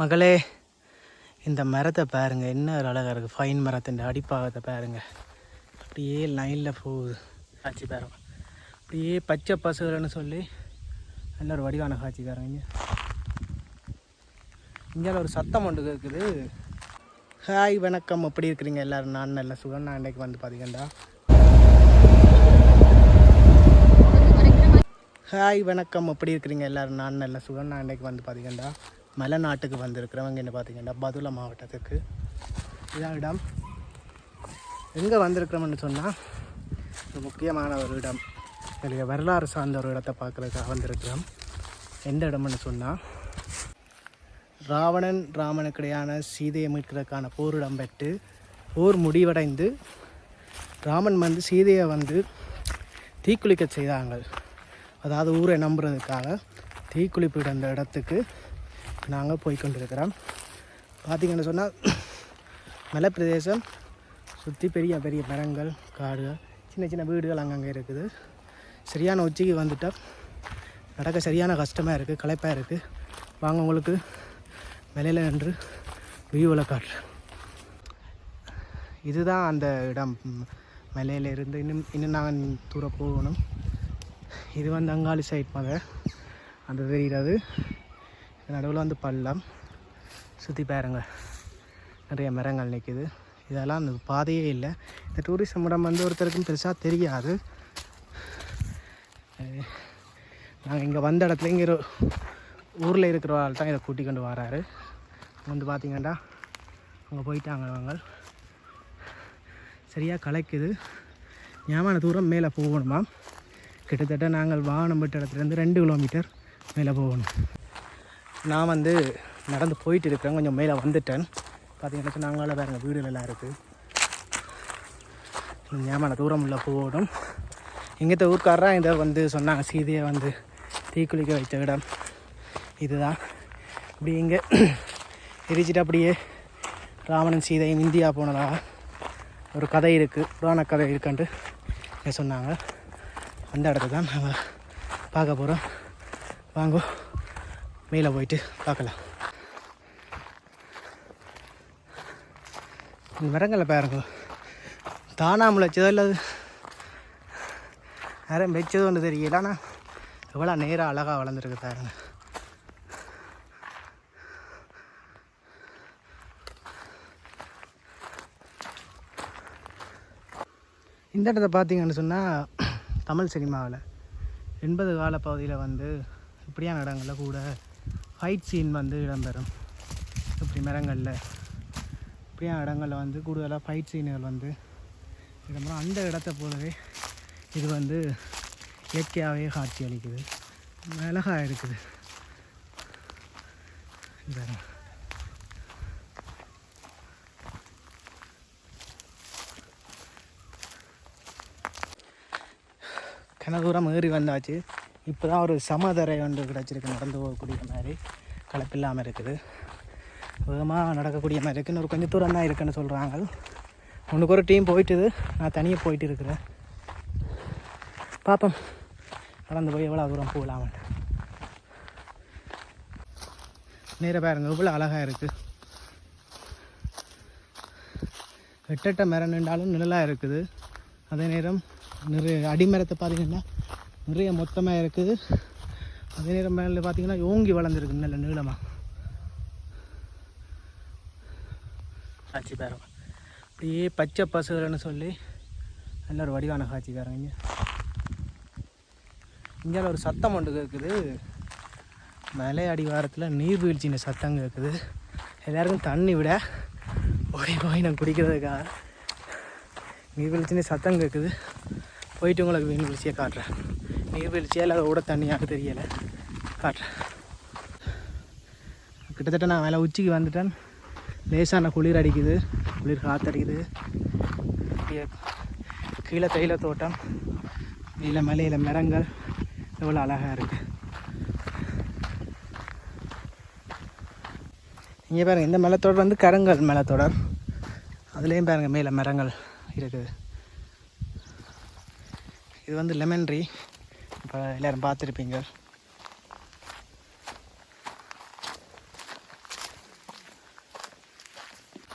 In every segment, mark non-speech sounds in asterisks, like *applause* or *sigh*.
மகளே இந்த மரத்தை பாருங்கள் என்ன ஒரு அழகாக இருக்குது ஃபைன் மரத்தின் அடிப்பாகத்தை பாருங்கள் அப்படியே லைனில் போகுது. காட்சி பாருங்க. அப்படியே பச்சை பசுகள்னு சொல்லி நல்ல ஒரு வடிவான காட்சி பாருங்க இங்கே. இங்கே ஒரு சத்தம் ஒன்று இருக்குது ஹாய் வணக்கம். எப்படி இருக்கிறீங்க எல்லோரும்? நான் நல்ல சுகம். நான் இன்றைக்கு வந்து பார்த்தீங்கன்னா ஹாய் வணக்கம். எப்படி இருக்கிறீங்க எல்லோரும்? நான் நல்ல சுகம். நான் இன்றைக்கு வந்து பார்த்தீங்கன்னா மலை நாட்டுக்கு வந்திருக்கிறவங்க என்ன பார்த்தீங்கன்னா பதுளை மாவட்டத்துக்கு. இதான் இடம். எங்கே வந்திருக்கிறோம்னு சொன்னால் ஒரு முக்கியமான ஒரு இடம். எங்களுக்கு வரலாறு சார்ந்த ஒரு இடத்தை பார்க்குறதுக்காக வந்திருக்கிறோம். எந்த இடம்னு சொன்னால் ராவணன் ராமனுக்கிடையான சீதையை மீட்கிறதுக்கான போரிடம் பெற்று போர் முடிவடைந்து ராமன் வந்து சீதையை வந்து தீக்குளிக்க செய்தாங்க. அதாவது ஊரை நம்புறதுக்காக தீக்குளிப்பு இடந்த இடத்துக்கு நாங்கள் போய்கொண்டிருக்கிறோம் பார்த்திங்கன்னு சொன்னால் மலை பிரதேசம் சுற்றி பெரிய பெரிய மரங்கள் காடுகள் சின்ன சின்ன வீடுகள் அங்கங்கே இருக்குது. சரியான உச்சிக்கு வந்துட்டால் நடக்க சரியான கஷ்டமாக இருக்குது களைப்பாக இருக்குது. வாங்க உங்களுக்கு மேலையில் நின்று வியூவில் காட்டுறேன். இதுதான் அந்த இடம். மலையில் மலையில இருந்து இன்னும் இன்னும் நாங்கள் தூரம் போகணும். இது வந்து அங்காளி சைட் மத அந்த தெரிகிறது. நடுவில் வந்து பள்ளம். சுற்றி பாருங்க. நிறைய மரங்கள் நிற்கிது இதெல்லாம் அந்த பாதையே இல்லை. இந்த டூரிசம் இடம் வந்து ஒருத்தருக்கும் பெருசாக தெரியாது. நாங்கள் இங்கே வந்த இடத்துல இங்கே ஊரில் இருக்கிறவாள் தான் இதை கூட்டி கொண்டு வராரு. வந்து பார்த்தீங்கன்னா அங்கே போயிட்டாங்க அவங்க. சரியாக கலைக்குது. ஞாபக தூரம் மேலே போகணுமா? கிட்டத்தட்ட நாங்கள் வாகனம் விட்ட இடத்துலேருந்து ரெண்டு கிலோமீட்டர் மேலே போகணும். நான் வந்து நடந்து போயிட்டு இருக்கிறேன். கொஞ்சம் மேலே வந்துட்டேன். பார்த்தீங்கன்னா நாங்களால் வேறு வீடுகள் எல்லாம் இருக்குது ஏமான தூரம் உள்ள போகணும். எங்கிட்ட ஊர்க்காரரா இதை வந்து சொன்னாங்க. சீதையை வந்து தீக்குளிக்க வைத்த இடம். இதுதான். இப்படி இங்கே *clears throat* எரிச்சிட்டு அப்படியே ராவணன் சீதையும் இந்தியா போனதாக ஒரு கதை இருக்குது புராண கதை இருக்குன்ட்டு சொன்னாங்க. அந்த இடத்த தான் நாங்கள் பார்க்க போகிறோம் வாங்கோ. மேலே போயிட்டு பார்க்கலாம். இந்த மரங்களை பாருங்க. தானா முளைச்சதோ இல்லை யாரும் வச்சது ஒன்று தெரியல ஆனால் எவ்வளோ நேராக அழகாக வளர்ந்துருக்கு பாருங்க. இந்த இடத்த பார்த்தீங்கன்னு சொன்னால் தமிழ் சினிமாவில் எண்பது கால பகுதியில் வந்து இப்படியான இடங்களில் கூட ஃபைட் சீன் வந்து இடம்பெறும். இப்படி மரங்களில் இப்படியான இடங்களில் வந்து கூடுதலாக ஃபைட் சீன்கள் வந்து இடம்பெறும் அந்த இடத்த போலவே இது வந்து இயற்கையாகவே காட்சி அளிக்குது. அழகாக இருக்குது. இது கன தூரம் ஏறி வந்தாச்சு. இப்போ தான் ஒரு சமதரை ஒன்று கிடச்சிருக்கு நடந்து போகக்கூடிய மாதிரி. கலப்பில்லாமல் இருக்குது. வேகமாக நடக்கக்கூடிய மாதிரி இருக்குது இன்னொரு கொஞ்சம் தூரம் தான் இருக்குன்னு சொல்கிறாங்க உனக்கு ஒரு டீம் போயிட்டுது. நான் தனியாக போயிட்டு இருக்கிறேன். பார்ப்போம். நடந்து போய் எவ்வளோ தூரம் போகலாம் நேராக பாருங்க இவ்வளோ அழகாக இருக்குது எட்டெட்ட மரம் நின்றாலும் நிழலாக இருக்குது. அதே நேரம் நிறைய அடிமரத்தை பார்த்தீங்கன்னா நிறைய மொத்தமாக இருக்குது அதே நேரம் மேலே பார்த்தீங்கன்னா யோங்கி வளர்ந்துருக்கு நல்ல நீளமாக காட்சி பேரம் அப்படியே பச்சை பசுகள்னு சொல்லி நல்ல ஒரு வடிவான காட்சி பாருங்க இங்கே. இங்கே ஒரு சத்தம் ஒன்று கேட்குது மலை அடிவாரத்தில் நீர்வீழ்ச்சின சத்தம் கேட்குது எல்லாருக்கும் தண்ணி விட போய் போய் நான் குடிக்கிறதுக்காக நீர்வீழ்ச்சின்னு சத்தம் கேட்குது போயிட்டு உங்களுக்கு நீர்வீழ்ச்சியை காட்டுறேன். நீர்வீழ்ச்சியா இல்லை ஓட தண்ணியாக தெரியலை. காட்டுறேன் கிட்டத்தட்ட நான் மேலே உச்சிக்கு வந்துட்டேன். லேசான குளிர் அடிக்குது. குளிர் காற்றடிக்குது கீழே தைல தோட்டம். மேலே மலையில் மரங்கள். எவ்வளோ அழகாக இருக்குது இங்கே பாருங்கள் இந்த மலைத்தொடர் வந்து கருங்கல் மலைத்தொடர். அதுலேயும் பாருங்கள் மேலே மரங்கள் இருக்குது. இது வந்து லெமன் ட்ரீ இப்போ எல்லோரும் பார்த்துருப்பீங்க.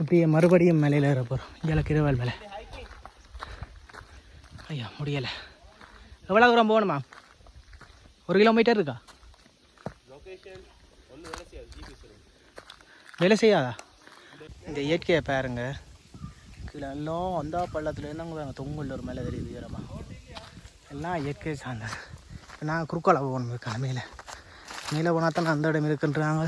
அப்படியே மறுபடியும் மேலையில் ஏற போகிறோம் இங்கே கிருவல் மேலே. ஐயா முடியலை. எவ்வளோ தூரம் போகணுமா? ஒரு கிலோமீட்டர் இருக்கா? வேலை செய்யாதா? இந்த இயற்கையை பாருங்க. கீழே எல்லாம் வந்தா பள்ளத்தில் என்னங்க தொங்குள்ள ஒரு மேலே தெரியுது ஈரமா எல்லாம் இயற்கை சார்ந்தது. இப்போ நாங்கள் குறுக்கால போகணும் இருக்கா மேலே. மேலே போனால் தான் அந்த இடம் இருக்குன்றாங்க.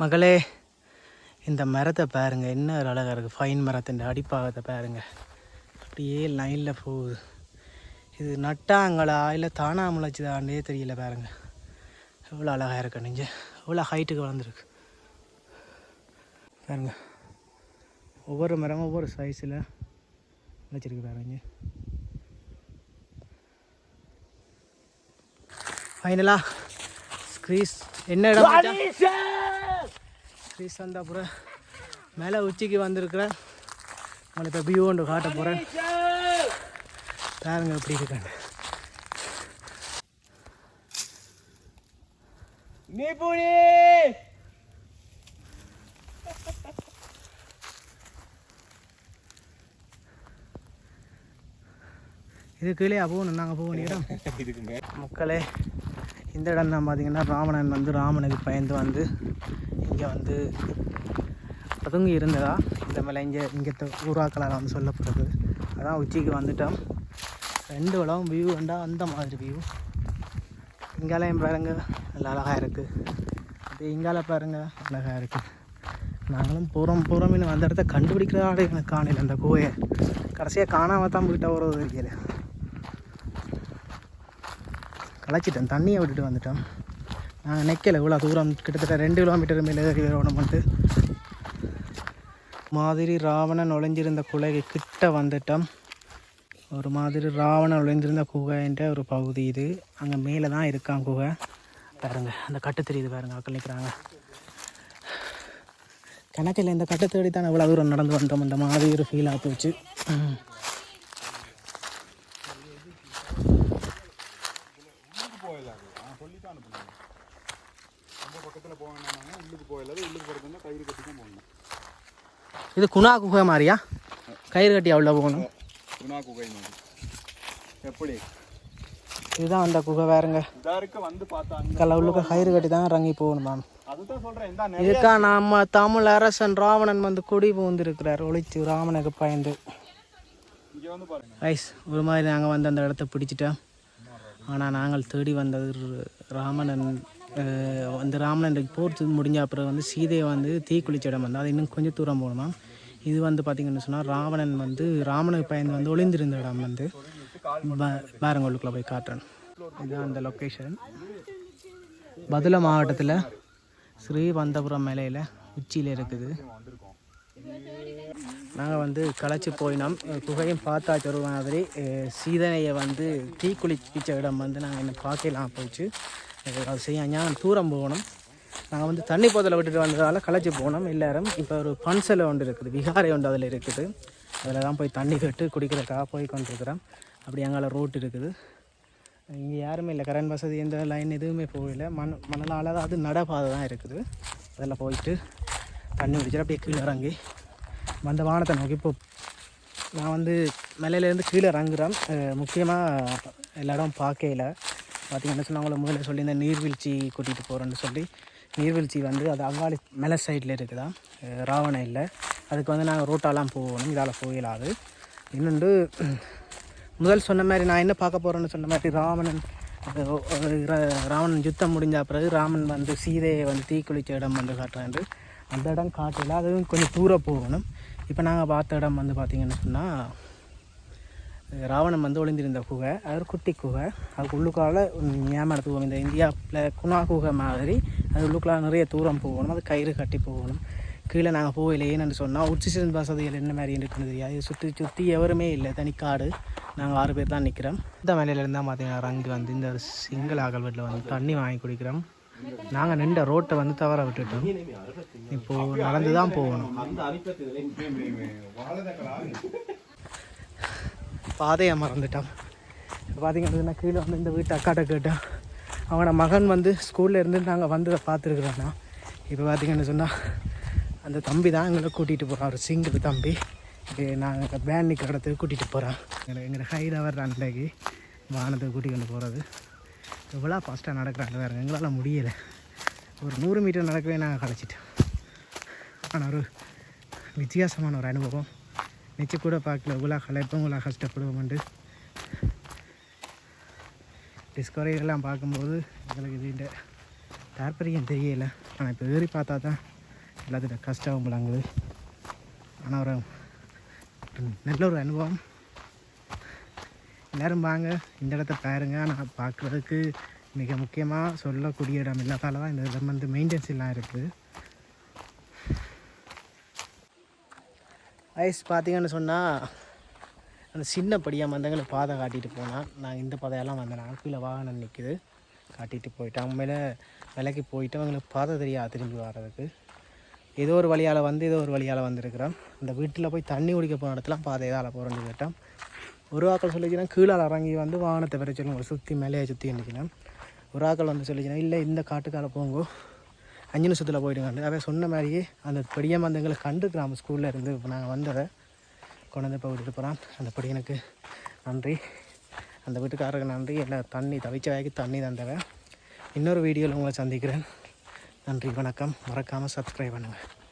மகளே இந்த மரத்தை பாருங்க என்ன ஒரு அழகாக இருக்குது ஃபைன் மரத்தின் அடிப்பாகத்தை பாருங்கள் அப்படியே லைனில் போகுது. இது நட்டாங்களா இல்லை தானா முளைச்சுதாண்டே தெரியல பாருங்க. எவ்வளோ அழகாக இருக்கு நெஞ்சு. எவ்வளோ ஹைட்டுக்கு வளர்ந்துருக்கு. பாருங்க. ஒவ்வொரு மரமும் ஒவ்வொரு சைஸில் முளைச்சிருக்கு பாருங்க ஃபைனலாக ஸ்க்ரீஸ் என்ன இடம் மச்சான்? ஸ்ரீ சந்தாபுரம் மேலே உச்சிக்கு வந்திருக்கிறேன் உங்களை இப்போ வியூ ஒன்று காட்ட போகிறேன் பாருங்க எப்படி இருக்காங்க. இது கீழே போகணும் நாங்கள் போக இடம். மக்களே இந்த இடம் தான் பார்த்தீங்கன்னா ராவணன் வந்து ராமனுக்கு பயந்து வந்து இங்கே வந்து பதுங்கி இருந்ததா? இந்த மேலே இங்கே இங்கே ஊராக்களால் வந்து சொல்லப்படுது. அதான் உச்சிக்கு வந்துட்டோம். ரெண்டு வளம் வியூ வேண்டாம் அந்த மாதிரி வியூ. இங்காலையும் பாருங்க நல்லா அழகாக இருக்குது அது இங்கால பாருங்க அழகாக இருக்குது நாங்களும் போகிறோம் போகிறோம்னு அந்த இடத்த கண்டுபிடிக்கிறதாட எனக்கு காணல. அந்த கோயை கடைசியாக காணாமல் தான் போயிட்ட ஒரு இருக்கிற களைச்சிட்டேன் தண்ணியை விட்டுட்டு வந்துட்டோம் நாங்கள் நிற்கலை இவ்வளோ தூரம் கிட்டத்தட்ட ரெண்டு கிலோமீட்டர் மேலே ஏறி வரணும்ட்டு மாதிரி ராவணன் நுழைஞ்சிருந்த குகைக்கு கிட்ட வந்துட்டோம். ஒரு மாதிரி ராவணன் நுழைஞ்சிருந்த குகைன்ற ஒரு பகுதி இது. அங்கே மேலே தான் இருக்கான் குகை. பாருங்க அந்த கட்டு தெரியுது பாருங்க அக்கள் நிற்கிறாங்க கணக்கில் இந்த கட்டை தேடி தான் இவ்வளோ தூரம் நடந்து வந்தோம். அந்த மாதிரி ஒரு ஃபீலாக போச்சு. இது குணா குகை மாதிரியா? கயிறு கட்டி அவ்வளோ போகணும். குணா குகை மாதிரி எப்படி? இதுதான் அந்த குகை வேறுங்க இதா இருக்க வந்து பார்த்தாங்க கல்ல உள்ளுக்க கயிறு கட்டி தான் இறங்கி போகணும் மேம். அதுதான் இந்த இதுக்கா நம்ம தமிழ் அரசன் ராவணன் வந்து குடி புகுந்திருக்கிறார். ஒளிச்சு ராவனுக்கு பயந்து. ஐஸ் ஒரு மாதிரி நாங்கள் வந்து அந்த இடத்த பிடிச்சிட்டோம் ஆனால் நாங்கள் தேடி வந்தது ராமணன் அந்த ராமணன் போர் முடிஞ்ச அப்புறம் வந்து சீதையை வந்து தீக்குளிச்ச இடம் வந்து அது இன்னும் கொஞ்சம் தூரம் போகணுமா? இது வந்து பார்த்திங்கன்னு சொன்னால் ராவணன் வந்து ராமனுக்கு பயந்து வந்து ஒளிந்திருந்த இடம் வந்து பாரங்கோளுக்குள்ளே போய் காட்டுறேன். இதுதான் அந்த லொக்கேஷன் பதுளை மாவட்டத்தில் ஸ்ரீவந்தபுரம் மேலையில் உச்சியில் இருக்குது. நாங்கள் வந்து களைச்சி போயினோம். குகையும் பார்த்தாச்சு ஒரு மாதிரி. சீதனையை வந்து தீக்குளிப்பிச்ச இடம் வந்து நாங்கள் என்ன பார்க்கலாம் போச்சு. அது செய்ய தூரம் போகணும். நாங்கள் வந்து தண்ணி போதலை விட்டுட்டு வந்ததால் களைச்சி போனோம். எல்லாரும் இப்போ ஒரு பன்சலை ஒன்று இருக்குது. விகாரை ஒன்று அதில் இருக்குது. அதில் தான் போய் தண்ணி கட்டு குடிக்கிறதுக்காக போய் கொண்டிருக்கிறோம். அப்படி அங்கால ரோட் இருக்குது. இங்கே யாருமே இல்லை. கரண்ட் வசதி எந்த லைன் எதுவுமே போகல. மண் மணலால் தான் அது நடைபாதை தான் இருக்குது. அதில் போயிட்டு தண்ணி குடிச்சிட்டு அப்படியே கீழே இறங்கி வந்த வானத்தை நோக்கி இப்போ நான் வந்து மலையிலேருந்து கீழே இறங்குறேன் முக்கியமாக எல்லா இடம் பார்க்கையில் பார்த்தீங்கன்னா சொன்னா முதல்ல சொல்லி இந்த நீர்வீழ்ச்சி கூட்டிகிட்டு போகிறேன்னு சொல்லி நீர்வீழ்ச்சி வந்து அது அவ்வாறு மேலே சைடில் இருக்குதா? ராவணம் ராவண இல்லை. அதுக்கு வந்து நாங்கள் ரோட்டாலாம் போகணும். இதால் போயிடாது இன்னொன்று முதல் சொன்ன மாதிரி நான் என்ன பார்க்க போகிறேன்னு சொன்ன மாதிரி ராவணன் ராவணன் யுத்தம் முடிஞ்ச பிறகு ராமன் வந்து சீதையை வந்து தீக்குளிச்ச இடம் வந்து காட்டுறாரு. அந்த இடம் காட்டல அதுவும் கொஞ்சம் தூரம் போகணும். இப்போ நாங்கள் பார்த்த இடம் வந்து பார்த்திங்கன்னு சொன்னால் ராவணன் வந்து ஒளிந்திருந்த குகை. அது ஒரு குட்டி குகை. அதுக்கு உள்ளுக்கால ஞாபகத்துக்கு இந்த இந்தியாவில் குணா குகை மாதிரி அது உள்ளுக்குலாம் நிறைய தூரம் போகணும் அது கயிறு கட்டி போகணும். கீழே நாங்கள் போகல ஏன்னு சொன்னால் உச்சிசிறன் வசதிகள் என்ன மாதிரி இருக்குன்னு தெரியாது. சுற்றி சுற்றி எவருமே இல்லை. தனி காடு. நாங்கள் ஆறு பேர் தான் நிற்கிறோம் இந்த மேலையில தான் பார்த்தீங்கன்னா ரங்கு வந்து இந்த சிங்கிள் ஆகல் வீட்டில் வந்து தண்ணி வாங்கி குடிக்கிறோம். நாங்கள் நின்ற ரோட்டை வந்து தவற விட்டுட்டோம். இப்போது நடந்து தான் போகணும். பாதையை மறந்துட்டோம். இப்போ பார்த்தீங்கன்னா கீழே வந்து இந்த வீட்டு அக்காட்ட கேட்டேன் அவனோட மகன் வந்து ஸ்கூலில் இருந்து நாங்கள் வந்ததை பார்த்துருக்குறோண்ணா இப்போ பார்த்தீங்கன்னு சொன்னால் அந்த தம்பி தான் எங்களை கூட்டிகிட்டு போகிறான் ஒரு சிங்கிள் தம்பி. இது நாங்கள் வேன் நிற்கிற இடத்துக்கு கூட்டிகிட்டு போகிறான் எங்களை எங்களை ஹைடாக வர்ற அன்றைக்கு வானத்தை கூட்டிகிட்டு போகிறது எவ்வளோ ஃபாஸ்ட்டாக நடக்கிறாங்க வேறு எங்களால் முடியலை. ஒரு நூறு மீட்டர் நடக்கவே நாங்கள் கலைச்சிட்டோம். ஆனால் ஒரு வித்தியாசமான ஒரு அனுபவம். நிச்சயம் கூட பார்க்கல. இவ்வளோ கலைப்போம் இவ்வளோ கஷ்டப்படுவோம்ண்டு டிஸ்கவரிகள்லாம் பார்க்கும்போது எங்களுக்கு இதுன்ற தாற்பயம் தெரியலை. ஆனால் இப்போ ஏறி பார்த்தா தான் எல்லாத்தோட கஷ்டம் விளங்குது. ஆனால் ஒரு ஒரு நல்ல ஒரு அனுபவம். எல்லோரும் வாங்க இந்த இடத்த பாருங்க. ஆனால் பார்க்குறதுக்கு மிக முக்கியமாக சொல்லக்கூடிய இடம் இல்லாதால தான் இந்த இடம் வந்து மெயின்டெனன்ஸ் எல்லாம் இருக்குது. ஐஸ் பார்த்தீங்கன்னு சொன்னால் அந்த சின்ன படியாக வந்தவங்களை பாதை காட்டிகிட்டு போனால் நான் இந்த பாதையெல்லாம் வந்தேன். கீழே வாகனம் நிற்குது காட்டிகிட்டு போயிட்டேன். உண்மையில் விலைக்கு போயிட்டு அவங்களுக்கு பாதை தெரியாது திரும்பி வர்றதுக்கு. ஏதோ ஒரு வழியால் வந்து ஏதோ ஒரு வழியால் வந்திருக்கிறோம் அந்த வீட்டில் போய் தண்ணி குடிக்க போன இடத்துல பாதை எதால் போகிறேன்னு கேட்டேன் ஒரு ஆக்கள் சொல்லிச்சுன்னா கீழே இறங்கி வந்து வாகனத்தை வர சொல்லுங்க. சுற்றி மேலேயே சுற்றி நிற்கிறேன் ஒரு ஆக்கள் வந்து சொல்லிச்சுன்னா இல்லை இந்த காட்டுக்கால போங்கோ. அஞ்சு நிமிஷத்தில் போயிடுங்க அவன் சொன்ன மாதிரியே அந்த பெரிய மந்தங்களை கண்டுக்கிறான். ஸ்கூலில் இருந்து இப்போ நாங்கள் வந்ததை கொண்டு வந்து இப்போ விட்டுட்டு போகிறான் அந்த படியனுக்கு நன்றி. அந்த வீட்டுக்காரருக்கு நன்றி. எல்லாம் தண்ணி தவிச்ச வாய்க்கு தண்ணி தந்தவன். இன்னொரு வீடியோவில் உங்களை சந்திக்கிறேன். நன்றி வணக்கம். மறக்காமல் சப்ஸ்கிரைப் பண்ணுங்கள்